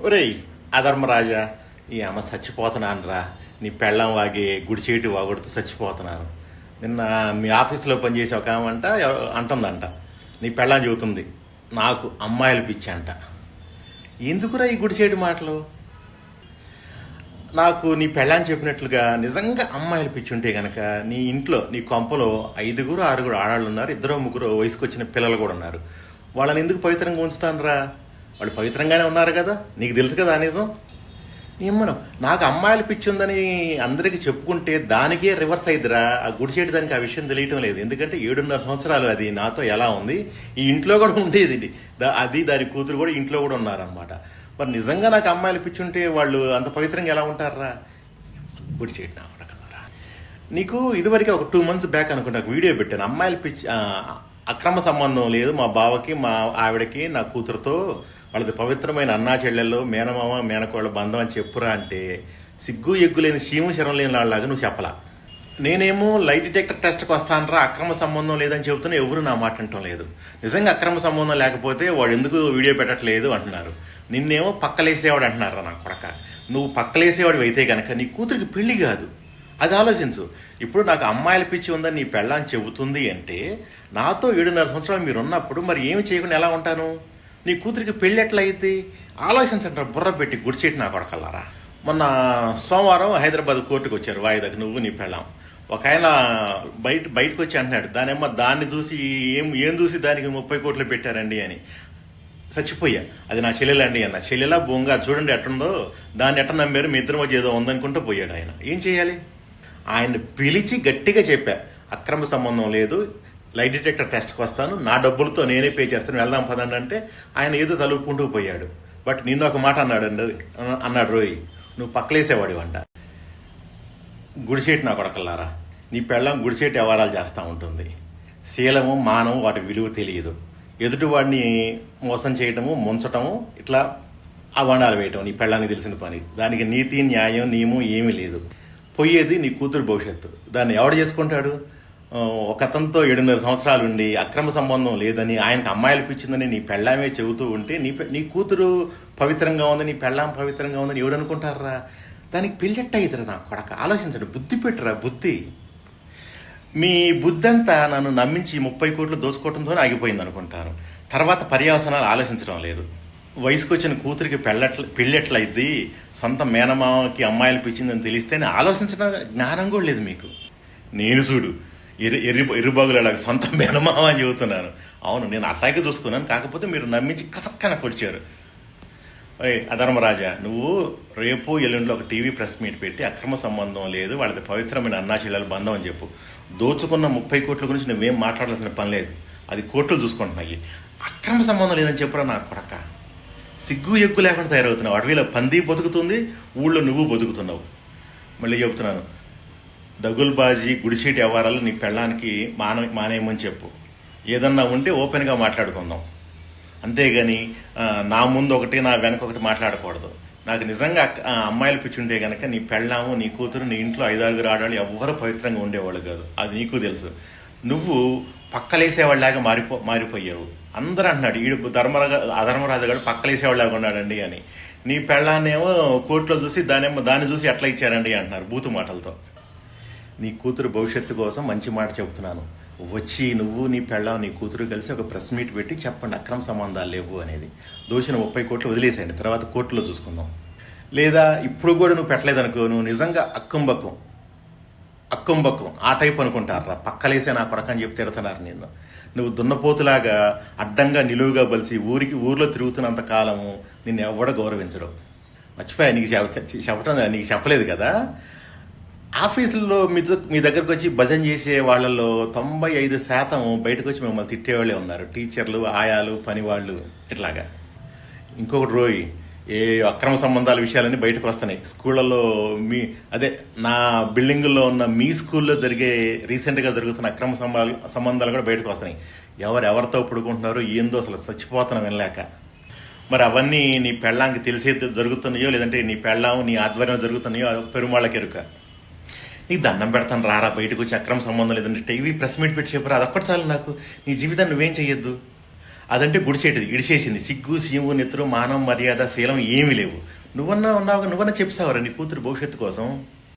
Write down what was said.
ఒరేయ్ అధర్మరాజా ఈ అమ్మ చచ్చిపోతున్నాను రా నీ పెళ్ళం వాగి గుడిచేటి వాగుడుతూ చచ్చిపోతున్నాను నిన్న మీ ఆఫీస్లో పనిచేసే ఒక ఆమె అంట అంటుందంట. నీ పెళ్ళం చెబుతుంది. నాకు అమ్మాయిలు పిచ్చి అంట. ఎందుకురా ఈ గుడిచేటి మాటలు? నాకు నీ పెళ్ళాన్ని చెప్పినట్లుగా నిజంగా అమ్మాయిలు పిచ్చి ఉంటే నీ ఇంట్లో నీ కొంపలో ఐదుగురు ఆరుగురు ఆడాళ్ళు ఉన్నారు ఇద్దరు ముగ్గురు వయసుకొచ్చిన పిల్లలు కూడా ఉన్నారు. వాళ్ళని ఎందుకు పవిత్రంగా ఉంచుతానురా? వాళ్ళు పవిత్రంగానే ఉన్నారు కదా? నీకు తెలుసు కదా నిజం? నిమ్మను నాకు అమ్మాయిలు పిచ్చి ఉందని అందరికీ చెప్పుకుంటే దానికే రివర్స్ అయిద్దిరా. ఆ గుడిసేటి దానికి ఆ విషయం తెలియటం లేదు. ఎందుకంటే ఏడున్నర సంవత్సరాలు అది. నాతో ఎలా ఉంది? ఈ ఇంట్లో కూడా ఉండేది అది దాని కూతురు కూడా ఇంట్లో కూడా ఉన్నారనమాట మరి నిజంగా నాకు అమ్మాయిలు పిచ్చి ఉంటే వాళ్ళు అంత పవిత్రంగా ఎలా ఉంటారా గుడిసేటి నా కొడకలారా. నీకు ఇదివరకు ఒక టూ మంత్స్ బ్యాక్ అనుకుంటా ఒక వీడియో పెట్టాను. అమ్మాయిల పిచ్చి అక్రమ సంబంధం లేదు మా బావకి మా ఆవిడకి నా కూతురుతో. వాళ్ళది పవిత్రమైన అన్నా చెల్లెళ్ళు మేనమామ మేనకోళ్ళ బంధం అని చెప్పురా అంటే సిగ్గు ఎగ్గు లేని సీము శరం లేని వాళ్ళలాగా నువ్వు చెప్పలా. నేనేమో లైట్ డిటెక్టర్ టెస్ట్కి వస్తానరా అక్రమ సంబంధం లేదని చెబుతున్నా ఎవరు నా మాట అంటం లేదు. నిజంగా అక్రమ సంబంధం లేకపోతే వాడు ఎందుకు వీడియో పెట్టట్లేదు అంటున్నారు. నిన్నేమో పక్కలేసేవాడు అంటున్నారా నా కొడక? నువ్వు పక్కలేసేవాడు అయితే కనుక నీ కూతురికి పెళ్ళి కాదు. అది ఆలోచించు. ఇప్పుడు నాకు అమ్మాయిల పిచ్చి ఉందని నీ పెళ్ళని చెబుతుంది అంటే నాతో ఏడున్నర సంవత్సరాలు మీరు ఉన్నప్పుడు మరి ఏమి చేయకుండా ఎలా ఉంటాను? నీ కూతురికి పెళ్ళి ఎట్లా ఆలోచించండి బుర్ర పెట్టి గుడిచేటి నా కొడకల్లారా? మొన్న సోమవారం హైదరాబాద్ కోర్టుకు వచ్చారు వాయిదాకు నువ్వు నీ పెళ్ళాం. ఒక ఆయన బయట బయటకు వచ్చి అంటున్నాడు దానేమో దాన్ని చూసి ఏం ఏం చూసి దానికి ముప్పై కోట్లు పెట్టారండి అని. చచ్చిపోయా. అది నా చెల్లెలండి అన్న. చెల్లెలా బొంగ చూడండి ఎట్టుందో. దాన్ని ఎట్ట నమ్మారు? మీ ఇద్దరి మధ్య ఏదో ఉందనుకుంటూ పోయాడు ఆయన. ఏం చేయాలి? ఆయన పిలిచి గట్టిగా చెప్పా. అక్రమ సంబంధం లేదు. లైట్ డిటెక్టర్ టెస్ట్కి వస్తాను. నా డబ్బులతో నేనే పే చేస్తాను. వెళ్దాం పదండి అంటే ఆయన ఏదో తలుపుకుంటూ పోయాడు. బట్ నిన్న ఒక మాట అన్నాడు అండి అన్నాడు రోయ్ నువ్వు పక్కలేసేవాడి వంట. గుడిసేటి నా కొడకల్లారా? నీ పెళ్ళం గుడిసేటి వ్యవహారాలు చేస్తూ ఉంటుంది. శీలము మానము వాటి విలువ తెలియదు. ఎదుటివాడిని మోసం చేయటము ముంచటము ఇట్లా అవాణాలు వేయటం నీ పెళ్ళానికి తెలిసిన పని. దానికి నీతి న్యాయం నియమం ఏమీ లేదు. పోయేది నీ కూతురు భవిష్యత్తు. దాన్ని ఎవడు చేసుకుంటాడు? ఒక అతనితో ఏడున్నర సంవత్సరాలు ఉండి అక్రమ సంబంధం లేదని ఆయనకు అమ్మాయిలు పిచ్చిందని నీ పెళ్ళామే చెబుతూ ఉంటే నీ నీ కూతురు పవిత్రంగా ఉంది నీ పెళ్ళాం పవిత్రంగా ఉందని ఎవడు అనుకుంటారా? దానికి పెళ్ళెట్ట అవుతారా నా కొడక? ఆలోచించండి బుద్ధి పెట్టురా బుద్ధి. మీ బుద్ధి అంతా నన్ను నమ్మించి ముప్పై కోట్లు దోచుకోవడంతో ఆగిపోయింది అనుకుంటాను. తర్వాత పర్యావసనాలు ఆలోచించడం లేదు. వయసుకు వచ్చిన కూతురికి పెళ్ళట్ల పెళ్ళెట్లయిద్ది సొంత మేనమామకి అమ్మాయిలు పిచ్చిందని తెలిస్తేనే ఆలోచించిన జ్ఞానం కూడా లేదు మీకు. నేను చూడు ఎర్రి ఎర్రి ఎర్రిబాగులలాగా సొంత మేనమామ అని చెబుతున్నాను. అవును నేను అట్లాగే చూసుకున్నాను. కాకపోతే మీరు నమ్మించి కసక్కన పొడిచారు అధర్మరాజా నువ్వు రేపు ఎల్లుండిలో ఒక టీవీ ప్రెస్ మీట్ పెట్టి అక్రమ సంబంధం లేదు వాళ్ళది పవిత్రమైన అన్నా చెల్లెల బంధం అని చెప్పు. దోచుకున్న ముప్పై కోట్ల గురించి నువ్వేం మాట్లాడాల్సిన పని లేదు. అది కోర్టులు చూసుకుంటున్నాయి. అక్రమ సంబంధం లేదని చెప్పురా నా కొడక. సిగ్గు ఎక్కువ లేకుండా తయారవుతున్నావు. అడవిలో పంది బతుకుతుంది ఊళ్ళో నువ్వు బతుకుతున్నావు. మళ్ళీ చెబుతున్నాను. దగుల్బాజీ గుడిసీటి వ్యవహారాలు నీ పెళ్ళానికి మాన మానేయమని చెప్పు. ఏదన్నా ఉంటే ఓపెన్గా మాట్లాడుకుందాం. అంతేగాని నా ముందు ఒకటి నా వెనక ఒకటి మాట్లాడకూడదు. నాకు నిజంగా అమ్మాయిలు పిచ్చుంటే కనుక నీ పెళ్ళాము నీ కూతురు నీ ఇంట్లో ఐదారుగురు ఆడవాళ్ళు ఎవ్వరు పవిత్రంగా ఉండేవాళ్ళు కాదు. అది నీకు తెలుసు. నువ్వు పక్కలేసేవాళ్ళలాగా మారిపో మారిపోయావు. అందరూ అంటున్నాడు ఈడు ధర్మరాజు అధర్మరాజు గారు పక్కలేసేవాళ్ళలాగా ఉన్నాడండి అని. నీ పెళ్ళాన్నేమో కోర్టులో చూసి దానేమో దాన్ని చూసి ఎట్లా ఇచ్చారండి అంటున్నారు బూతు మాటలతో. నీ కూతురు భవిష్యత్తు కోసం మంచి మాట చెబుతున్నాను. వచ్చి నువ్వు నీ పెళ్ళాం నీ కూతురు కలిసి ఒక ప్రెస్ మీట్ పెట్టి చెప్పండి అక్రమ సంబంధాలు లేవు అనేది. దోషిన ముప్పై కోట్లు వదిలేసేయండి తర్వాత కోర్టులో చూసుకుందాం. లేదా ఇప్పుడు కూడా నువ్వు పెట్టలేదనుకో నువ్వు నిజంగా అక్కంబక్కం. అక్కంబక్కం. ఆ టైప్ అనుకుంటారా? పక్కలేసే నా కొడకని చెప్పి తిడుతున్నారు నిన్ను. నువ్వు దున్నపోతులాగా అడ్డంగా నిలువుగా బలిసి ఊరికి ఊర్లో తిరుగుతున్నంత కాలము నిన్ను ఎవడ గౌరవించడం. మర్చిపోయా నీకు చెప్పటం నీకు చెప్పలేదు కదా? ఆఫీసుల్లో మీ మీ దగ్గరకు వచ్చి భజన చేసే వాళ్ళలో తొంభై ఐదు శాతం బయటకు వచ్చి మిమ్మల్ని తిట్టేవాళ్ళే ఉన్నారు. టీచర్లు ఆయాలు పనివాళ్ళు ఇట్లాగా. ఇంకొకటి రోయ్ ఏ అక్రమ సంబంధాల విషయాలన్నీ బయటకు వస్తున్నాయి స్కూళ్ళలో మీ అదే నా బిల్డింగుల్లో ఉన్న మీ స్కూల్లో జరిగే రీసెంట్గా జరుగుతున్న అక్రమ సంబంధాలు సంబంధాలు కూడా బయటకు వస్తున్నాయి ఎవరు ఎవరితో పుడుకుంటున్నారో ఏందో అసలు చచ్చిపోతున్నాం వినలేక. మరి అవన్నీ నీ పెళ్ళాంకి తెలిసే జరుగుతున్నాయో లేదంటే నీ పెళ్ళాం నీ ఆధ్వర్యంలో జరుగుతున్నాయో పెరుమాళ్ళకెరుక నీకు దండం పెడతాను రారా బయటకు వచ్చి అక్రమ సంబంధం లేదంటే టీవీ ప్రెస్ మీట్ పెట్టి చెప్పరు? అది ఒక్కటి చాలు నాకు. నీ జీవితాన్ని నువ్వేం చెయ్యొద్దు. అదంటే గుడిచేటిది ఇడిచేసింది సిగ్గు సీము నెత్తురు మానం మర్యాద శీలం ఏమీ లేవు. నువ్వన్నా ఉన్నావు నువ్వన్నా చెప్పావురా నీ కూతురు భవిష్యత్తు కోసం.